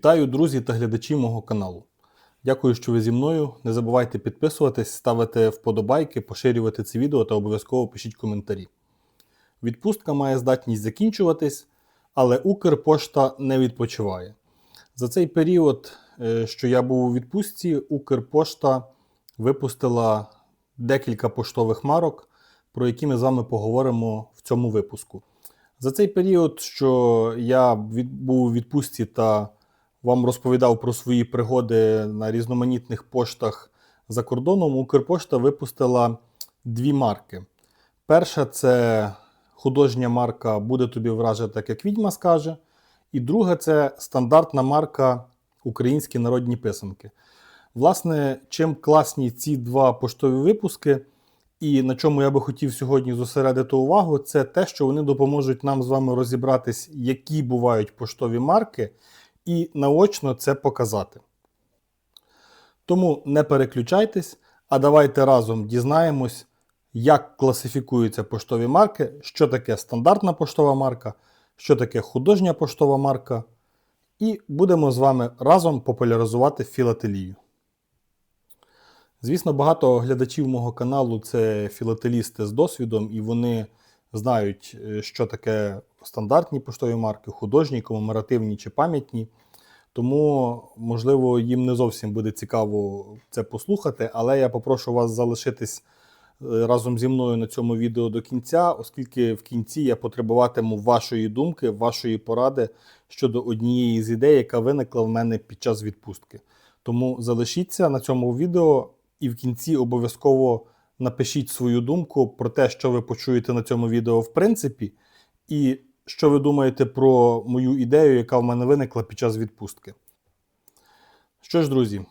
Вітаю, друзі та глядачі мого каналу. Дякую, що ви зі мною. Не забувайте підписуватись, ставити вподобайки, поширювати це відео та обов'язково пишіть коментарі. Відпустка має здатність закінчуватись, але Укрпошта не відпочиває. За цей період, е, що я був у відпустці, Укрпошта випустила декілька поштових марок, про які ми з вами поговоримо в цьому випуску. За цей період, що я був у відпустці та вам розповідав про свої пригоди на різноманітних поштах за кордоном, Укрпошта випустила дві марки. Перша це художня марка Буде тобі враже, так як відьма скаже. І друга це стандартна марка Українські народні писанки. Власне, чим класні ці два поштові випуски, і на чому я би хотів сьогодні зосередити увагу, це те, що вони допоможуть нам з вами розібратись, які бувають поштові марки, і наочно це показати. Тому не переключайтесь, а давайте разом дізнаємось, як класифікуються поштові марки, що таке стандартна поштова марка, що таке художня поштова марка, і будемо з вами разом популяризувати філателію. Звісно, багато глядачів мого каналу це філателісти з досвідом, і вони знають, е, що таке стандартні поштові марки, художні, комеморативні чи пам'ятні. Тому, можливо, їм не зовсім буде цікаво це послухати, але я попрошу вас залишитись е, разом зі мною на цьому відео до кінця, оскільки в кінці я потребуватиму вашої думки, вашої поради щодо однієї з ідей, яка виникла в мене під час відпустки. Тому залишіться на цьому відео і в кінці обов'язково напишіть свою думку про те, що ви почуєте на цьому відео в принципі, і що ви думаєте про мою ідею, яка в мене виникла під час відпустки. Що ж, друзі,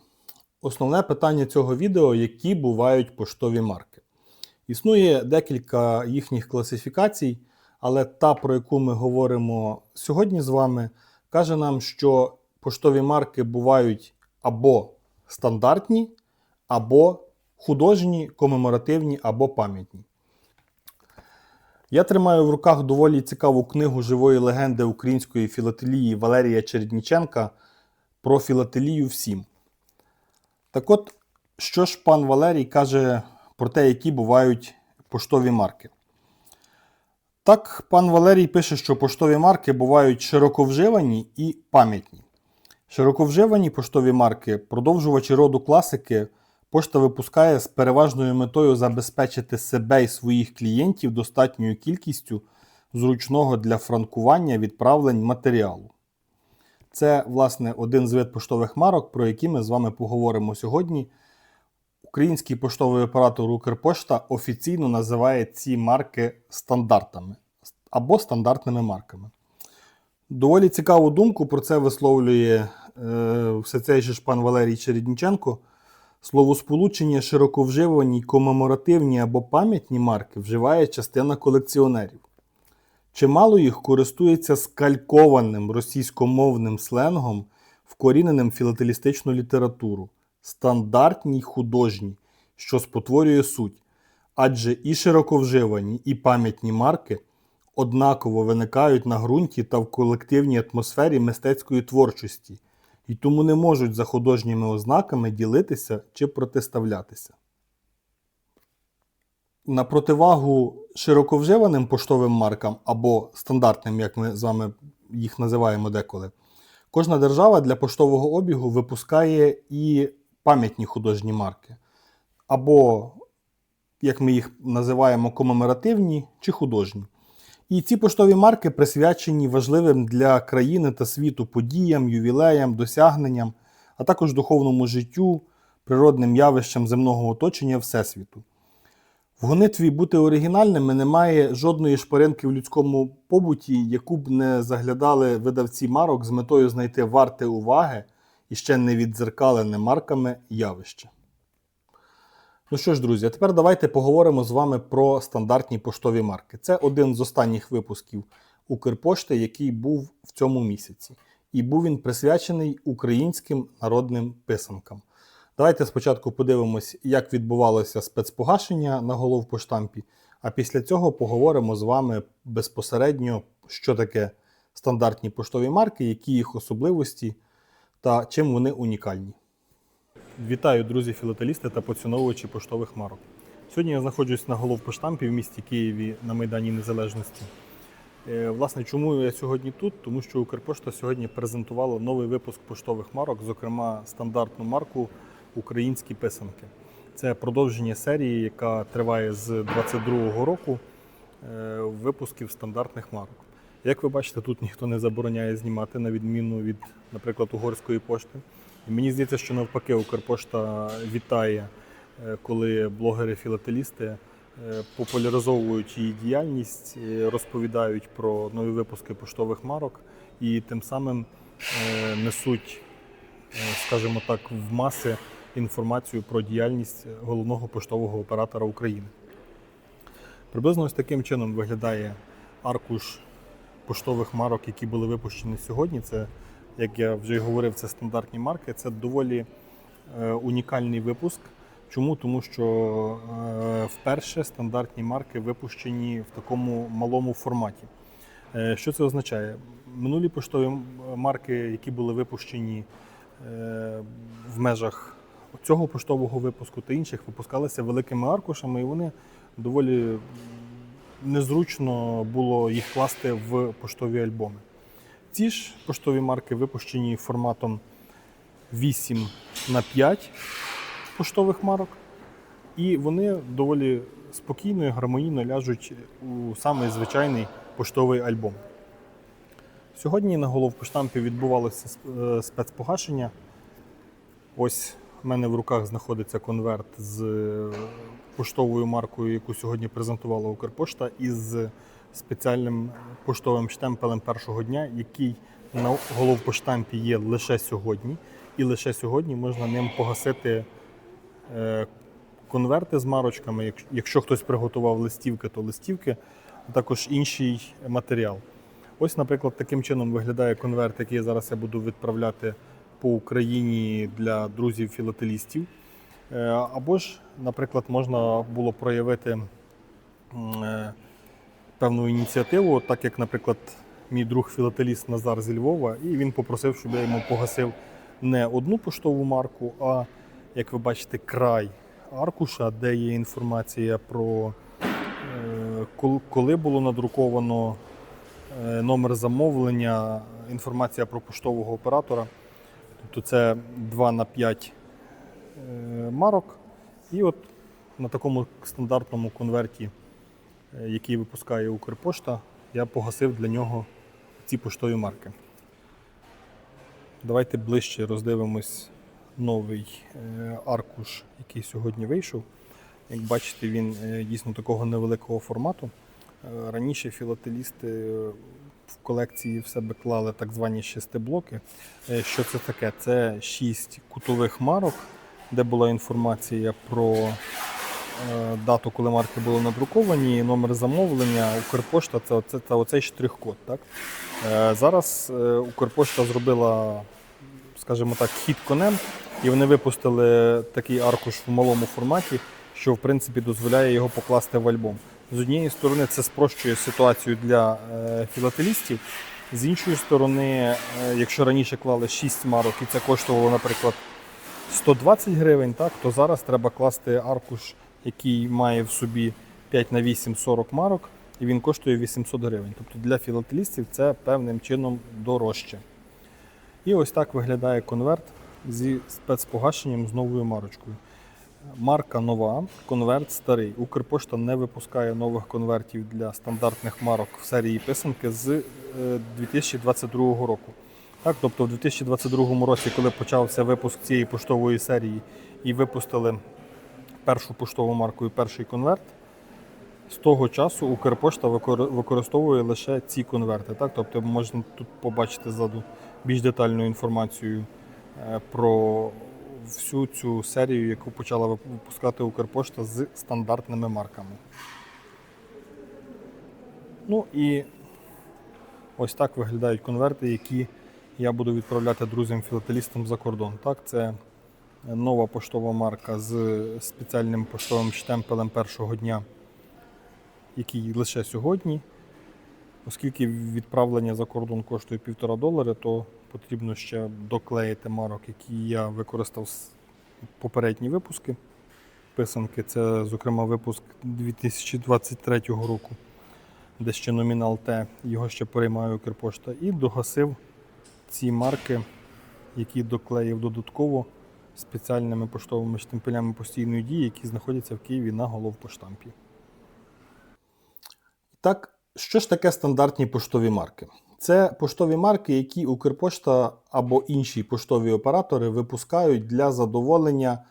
основне питання цього відео, які бувають поштові марки. Існує декілька їхніх класифікацій, але та, про яку ми говоримо сьогодні з вами, каже нам, що поштові марки бувають або стандартні, або художні, комеморативні, або пам'ятні. Я тримаю в руках доволі цікаву книгу живої легенди української філателії Валерія Чередніченка про філателію всім. Так от, що ж пан Валерій каже про те, які бувають поштові марки? Так, пан Валерій пише, що поштові марки бувають широковживані і пам'ятні. Широковживані поштові марки, продовжувачі роду класики, пошта випускає з переважною метою забезпечити себе і своїх клієнтів достатньою кількістю зручного для франкування відправлень матеріалу. Це, власне, один з вид поштових марок, про які ми з вами поговоримо сьогодні. Український поштовий оператор Укрпошта офіційно називає ці марки стандартами або стандартними марками. Доволі цікаву думку про це висловлює е, все цей же ж пан Валерій Чередніченко. Словосполучення широковживані, комеморативні або пам'ятні марки вживає частина колекціонерів. Чимало їх користується скалькованим російськомовним сленгом, вкоріненим філателістичну літературу, стандартні й художні, що спотворює суть, адже і широковживані, і пам'ятні марки однаково виникають на ґрунті та в колективній атмосфері мистецької творчості і тому не можуть за художніми ознаками ділитися чи протиставлятися. На противагу широковживаним поштовим маркам або стандартним, як ми з вами їх називаємо деколи, кожна держава для поштового обігу випускає і пам'ятні художні марки, або, як ми їх називаємо, комеморативні чи художні. І ці поштові марки присвячені важливим для країни та світу подіям, ювілеям, досягненням, а також духовному життю, природним явищам земного оточення Всесвіту. В гонитві бути оригінальними немає жодної шпаринки в людському побуті, яку б не заглядали видавці марок з метою знайти варте уваги і ще не віддзеркалене марками явище. Ну що ж, друзі, а тепер давайте поговоримо з вами про стандартні поштові марки. Це один з останніх випусків Укрпошти, який був в цьому місяці. І був він присвячений українським народним писанкам. Давайте спочатку подивимось, як відбувалося спецпогашення на головпоштампі, а після цього поговоримо з вами безпосередньо, що таке стандартні поштові марки, які їх особливості та чим вони унікальні. Вітаю, друзі філателісти та поціновувачі поштових марок. Сьогодні я знаходжусь на головпоштампі в місті Києві на Майдані Незалежності. Е, Власне, чому я сьогодні тут? Тому що Укрпошта сьогодні презентувала новий випуск поштових марок, зокрема стандартну марку Українські писанки. Це продовження серії, яка триває з 22-го року е, випусків стандартних марок. Як ви бачите, тут ніхто не забороняє знімати, на відміну від, наприклад, угорської пошти. І мені здається, що навпаки Укрпошта вітає, е, коли блогери-філателісти е, популяризовують її діяльність, е, розповідають про нові випуски поштових марок і тим самим несуть, скажімо так, в маси інформацію про діяльність головного поштового оператора України. Приблизно ось таким чином виглядає аркуш поштових марок, які були випущені сьогодні. Це, як я вже й говорив, це стандартні марки. Це доволі е, унікальний випуск. Чому? Тому що е, вперше стандартні марки випущені в такому малому форматі. Е, що це означає? Минулі поштові марки, які були випущені в межах цього поштового випуску та інших, випускалися великими аркушами, і вони доволі незручно було їх класти в поштові альбоми. Ці ж поштові марки випущені форматом 8 на 5 поштових марок, і вони доволі спокійно і гармонійно ляжуть у самий звичайний поштовий альбом. Сьогодні на головпоштампі відбувалося е, спецпогашення. Ось в мене в руках знаходиться конверт з поштовою маркою, яку сьогодні презентувала Укрпошта, із спеціальним поштовим штемпелем першого дня, який на головпоштампі є лише сьогодні. І лише сьогодні можна ним погасити е, конверти з марочками. Якщо хтось приготував листівки, то листівки, а також інший матеріал. Ось, наприклад, таким чином виглядає конверт, який зараз я буду відправляти по Україні для друзів філателістів. Е, Або ж, наприклад, можна було проявити е, певну ініціативу, так як, наприклад, мій друг філателіст Назар зі Львова, і він попросив, щоб я йому погасив не одну поштову марку, а, як ви бачите, край аркуша, де є інформація про е, коли було надруковано е, номер замовлення, інформація про поштового оператора. Тобто це 2 на 5 е, марок. І от на такому стандартному конверті, який випускає Укрпошта, я погасив для нього ці поштові марки. Давайте ближче роздивимось новий е, аркуш, який сьогодні вийшов. Як бачите, він е, дійсно такого невеликого формату. Е, Раніше філателісти е, в колекції в себе клали так звані шестиблоки. Е, Що це таке? Це шість кутових марок, де була інформація про е, дату, коли марки були надруковані, номер замовлення, Укрпошта це, оце, це оцей штрих-код. Так? Е, Зараз е, Укрпошта зробила, скажімо так, хід конем, і вони випустили такий аркуш в малому форматі, що в принципі дозволяє його покласти в альбом. З однієї сторони, це спрощує ситуацію для е, філателістів. З іншої сторони, е, якщо раніше клали 6 марок і це коштувало, наприклад, 120 гривень, так, то зараз треба класти аркуш, який має в собі 5 на 8 40 марок, і він коштує 800 гривень. Тобто для філателістів це певним чином дорожче. І ось так виглядає конверт зі спецпогашенням з новою марочкою. Марка нова, конверт старий. Укрпошта не випускає нових конвертів для стандартних марок в серії писанки з е, 2022 року. Так, тобто в 2022 році, коли почався випуск цієї поштової серії і випустили першу поштову марку і перший конверт, з того часу Укрпошта використовує лише ці конверти. Так? Тобто можна тут побачити ззаду більш детальну інформацію е, про всю цю серію, яку почала випускати Укрпошта з стандартними марками. Ну і ось так виглядають конверти, які я буду відправляти друзям-філателістам за кордон. Так, це нова поштова марка з спеціальним поштовим штемпелем першого дня, який лише сьогодні. Оскільки відправлення за кордон коштує півтора долари, то Потрібно ще доклеїти марок, які я використав з попередні випуски. Писанки це, зокрема, випуск 2023 року, де ще номінал Т, його ще переймає Укрпошта. І догасив ці марки, які доклеїв додатково спеціальними поштовими штемпелями постійної дії, які знаходяться в Києві на головпоштампі. Так, що ж таке стандартні поштові марки? Це поштові марки, які Укрпошта або інші поштові оператори випускають для задоволення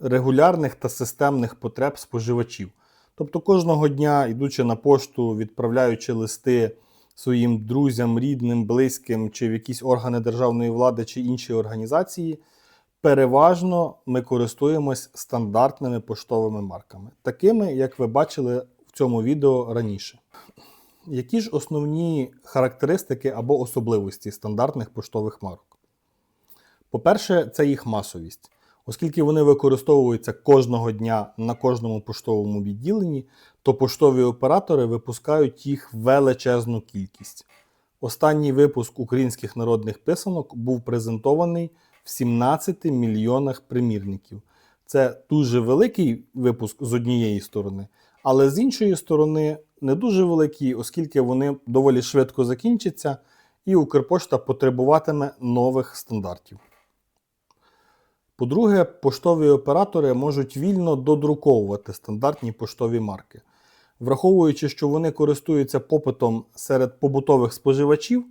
регулярних та системних потреб споживачів. Тобто кожного дня, йдучи на пошту, відправляючи листи своїм друзям, рідним, близьким, чи в якісь органи державної влади чи інші організації, переважно ми користуємось стандартними поштовими марками, такими, як ви бачили в цьому відео раніше. Які ж основні характеристики або особливості стандартних поштових марок? По-перше, це їх масовість. Оскільки вони використовуються кожного дня на кожному поштовому відділенні, то поштові оператори випускають їх величезну кількість. Останній випуск українських народних писанок був презентований в 17 мільйонах примірників. Це дуже великий випуск з однієї сторони, але з іншої сторони не дуже великий, оскільки вони доволі швидко закінчаться, і Укрпошта потребуватиме нових стандартів. По-друге, поштові оператори можуть вільно додруковувати стандартні поштові марки. Враховуючи, що вони користуються попитом серед побутових споживачів,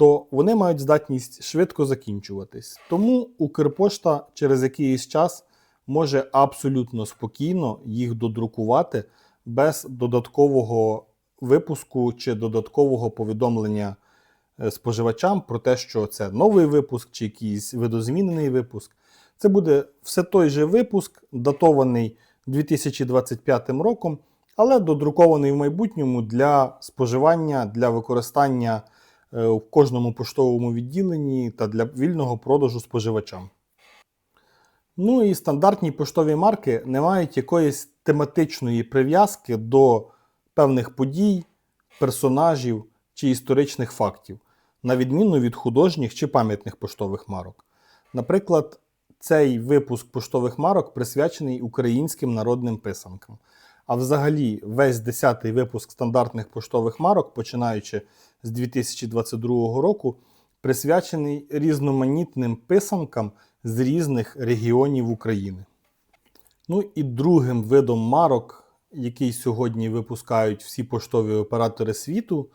то вони мають здатність швидко закінчуватись. Тому Укрпошта через якийсь час може абсолютно спокійно їх додрукувати без додаткового випуску чи додаткового повідомлення е, споживачам про те, що це новий випуск чи якийсь видозмінений випуск. Це буде все той же випуск, датований 2025 роком, але додрукований в майбутньому для споживання, для використання е, в кожному поштовому відділенні та для вільного продажу споживачам. Ну і стандартні поштові марки не мають якоїсь тематичної прив'язки до певних подій, персонажів чи історичних фактів, на відміну від художніх чи пам'ятних поштових марок. Наприклад, цей випуск поштових марок присвячений українським народним писанкам. А взагалі, весь 10-й випуск стандартних поштових марок, починаючи з 2022 року, присвячений різноманітним писанкам з різних регіонів України. Ну і другим видом марок, який сьогодні випускають всі поштові оператори світу,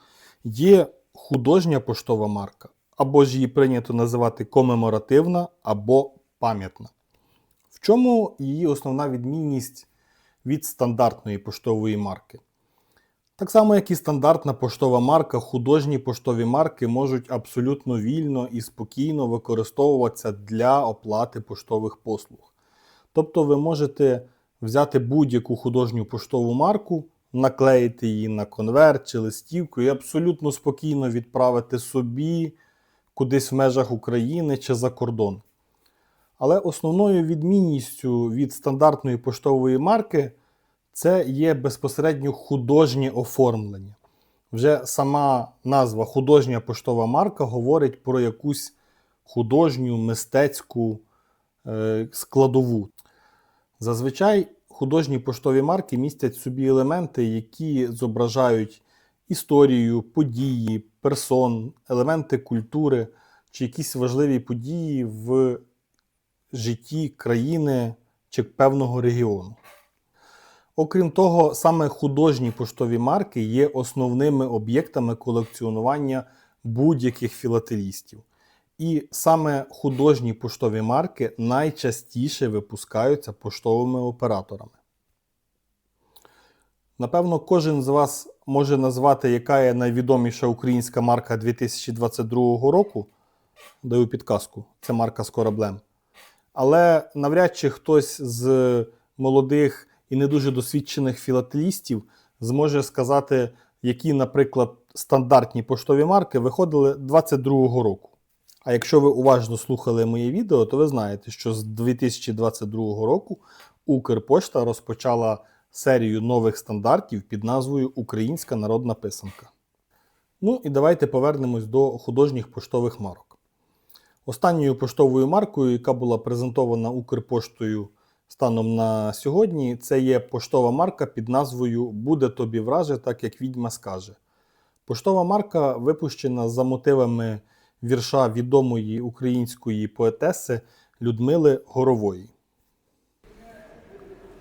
є художня поштова марка, або ж її прийнято називати комеморативна або пам'ятна. В чому її основна відмінність від стандартної поштової марки? Так само, як і стандартна поштова марка, художні поштові марки можуть абсолютно вільно і спокійно використовуватися для оплати поштових послуг. Тобто ви можете взяти будь-яку художню поштову марку, наклеїти її на конверт чи листівку і абсолютно спокійно відправити собі кудись в межах України чи за кордон. Але основною відмінністю від стандартної поштової марки це є безпосередньо художнє оформлення. Вже сама назва художня поштова марка говорить про якусь художню мистецьку е, складову. Зазвичай художні поштові марки містять собі елементи, які зображають історію, події, персон, елементи культури чи якісь важливі події в житті країни чи певного регіону. Окрім того, саме художні поштові марки є основними об'єктами колекціонування будь-яких філателістів. І саме художні поштові марки найчастіше випускаються поштовими операторами. Напевно, кожен з вас може назвати, яка є найвідоміша українська марка 2022 року. Даю підказку, це марка з кораблем. Але навряд чи хтось з молодих і не дуже досвідчених філателістів зможе сказати, які, наприклад, стандартні поштові марки виходили 2022 року. А якщо ви уважно слухали моє відео, то ви знаєте, що з 2022 року Укрпошта розпочала серію нових стандартів під назвою Українська народна писанка. Ну і давайте повернемось до художніх поштових марок. Останньою поштовою маркою, яка була презентована Укрпоштою станом на сьогодні, це є поштова марка під назвою Буде тобі враже, так як відьма скаже. Поштова марка випущена за мотивами вірша відомої української поетеси Людмили Горової.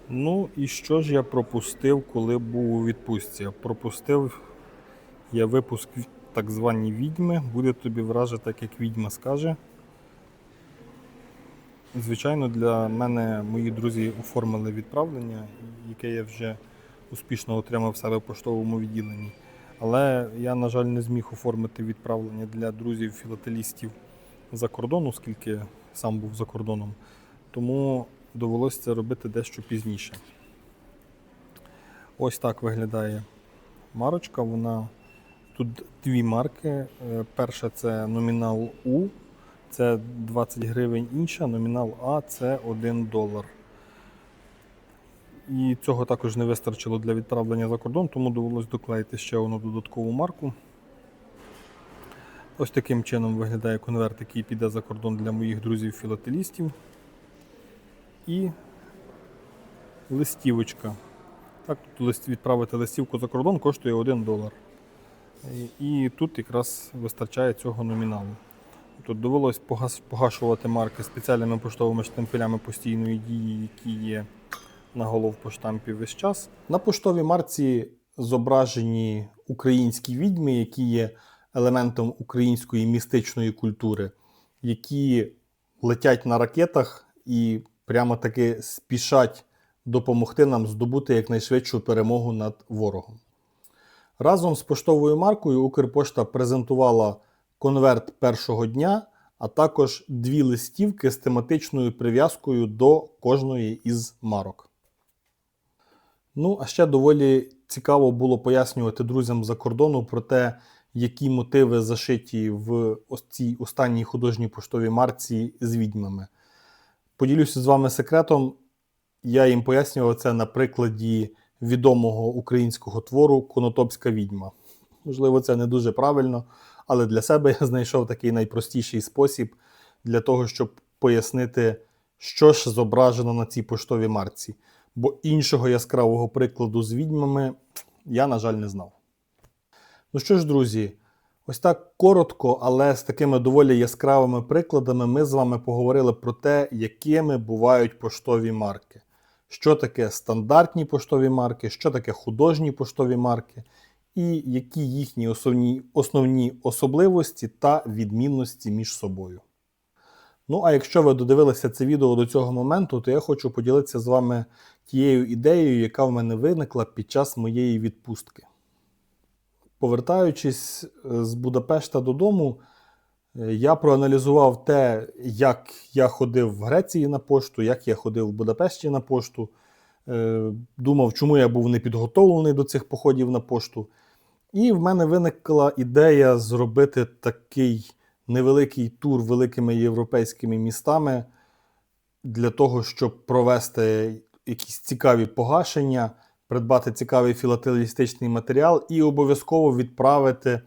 Ну і що ж я пропустив, коли був у відпустці? Пропустив я випуск так звані відьми. Буде тобі враже, так як відьма скаже. Звичайно, для мене мої друзі оформили відправлення, яке я вже успішно отримав себе в поштовому відділенні. Але я, на жаль, не зміг оформити відправлення для друзів філателістів за кордон, оскільки сам був за кордоном. Тому довелося це робити дещо пізніше. Ось так виглядає марочка. Вона тут дві марки. Е, Перша це номінал У, це 20 гривень інша, номінал А це 1 долар. І цього також не вистачило для відправлення за кордон, тому довелося доклеїти ще одну додаткову марку. Ось таким чином виглядає конверт, який піде за кордон для моїх друзів-філателістів. І листівочка. Так, тут відправити листівку за кордон коштує 1 долар. І тут якраз вистачає цього номіналу. Тут довелось погашувати марки спеціальними поштовими штемпелями постійної дії, які є на головпоштампі весь час. На поштовій марці зображені українські відьми, які є елементом української містичної культури, які летять на ракетах і прямо таки спішать допомогти нам здобути якнайшвидшу перемогу над ворогом. Разом з поштовою маркою Укрпошта презентувала конверт першого дня, а також дві листівки з тематичною прив'язкою до кожної із марок. Ну, а ще доволі цікаво було пояснювати друзям за кордону про те, які мотиви зашиті в ось цій останній художній поштовій марці з відьмами. Поділюся з вами секретом. Я їм пояснював це на прикладі відомого українського твору Конотопська відьма. Можливо, це не дуже правильно, але для себе я знайшов такий найпростіший спосіб для того, щоб пояснити, що ж зображено на цій поштовій марці. Бо іншого яскравого прикладу з відьмами я, на жаль, не знав. Ну що ж, друзі, ось так коротко, але з такими доволі яскравими прикладами ми з вами поговорили про те, якими бувають поштові марки. Що таке стандартні поштові марки, що таке художні поштові марки, і які їхні основні, основні особливості та відмінності між собою. Ну, а якщо ви додивилися це відео до цього моменту, то я хочу поділитися з вами тією ідеєю, яка в мене виникла під час моєї відпустки. Повертаючись е, з Будапешта додому, е, я проаналізував те, як я ходив в Греції на пошту, як я ходив в Будапешті на пошту. Е, Думав, чому я був не підготовлений до цих походів на пошту. І в мене виникла ідея зробити такий невеликий тур великими європейськими містами для того, щоб провести якісь цікаві погашення, придбати цікавий філателістичний матеріал і обов'язково відправити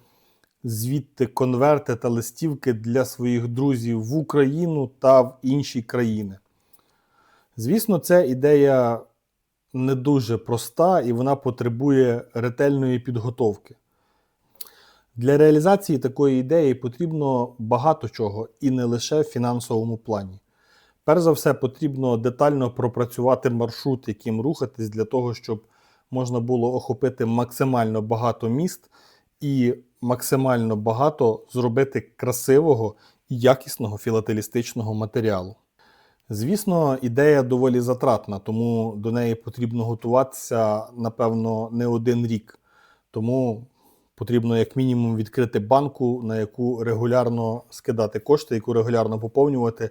звідти конверти та листівки для своїх друзів в Україну та в інші країни. Звісно, це ідея не дуже проста і вона потребує ретельної підготовки. Для реалізації такої ідеї потрібно багато чого і не лише в фінансовому плані. Перш за все, потрібно детально пропрацювати маршрут, яким рухатись, для того, щоб можна було охопити максимально багато міст і максимально багато зробити красивого і якісного філателістичного матеріалу. Звісно, ідея доволі затратна, тому до неї потрібно готуватися, напевно, не один рік. Тому потрібно як мінімум відкрити банку, на яку регулярно скидати кошти, яку регулярно поповнювати,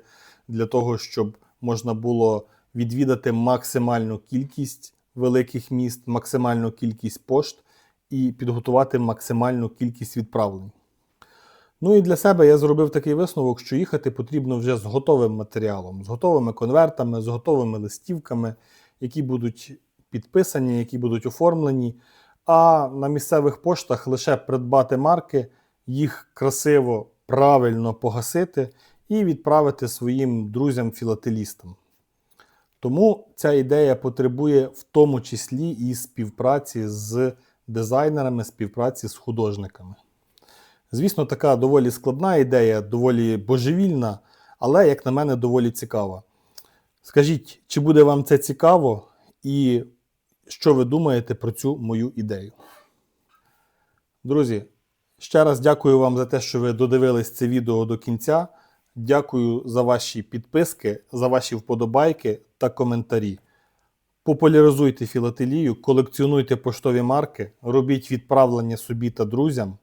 для того, щоб можна було відвідати максимальну кількість великих міст, максимальну кількість пошт і підготувати максимальну кількість відправлень. Ну і для себе я зробив такий висновок, що їхати потрібно вже з готовим матеріалом, з готовими конвертами, з готовими листівками, які будуть підписані, які будуть оформлені. А на місцевих поштах лише придбати марки, їх красиво, правильно погасити і відправити своїм друзям-філателістам. Тому ця ідея потребує в тому числі і співпраці з дизайнерами, співпраці з художниками. Звісно, така доволі складна ідея, доволі божевільна, але, як на мене, доволі цікава. Скажіть, чи буде вам це цікаво, і що ви думаєте про цю мою ідею? Друзі, ще раз дякую вам за те, що ви додивились це відео до кінця. Дякую за ваші підписки, за ваші вподобайки та коментарі. Популяризуйте філателію, колекціонуйте поштові марки, робіть відправлення собі та друзям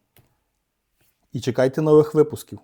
і чекайте нових випусків.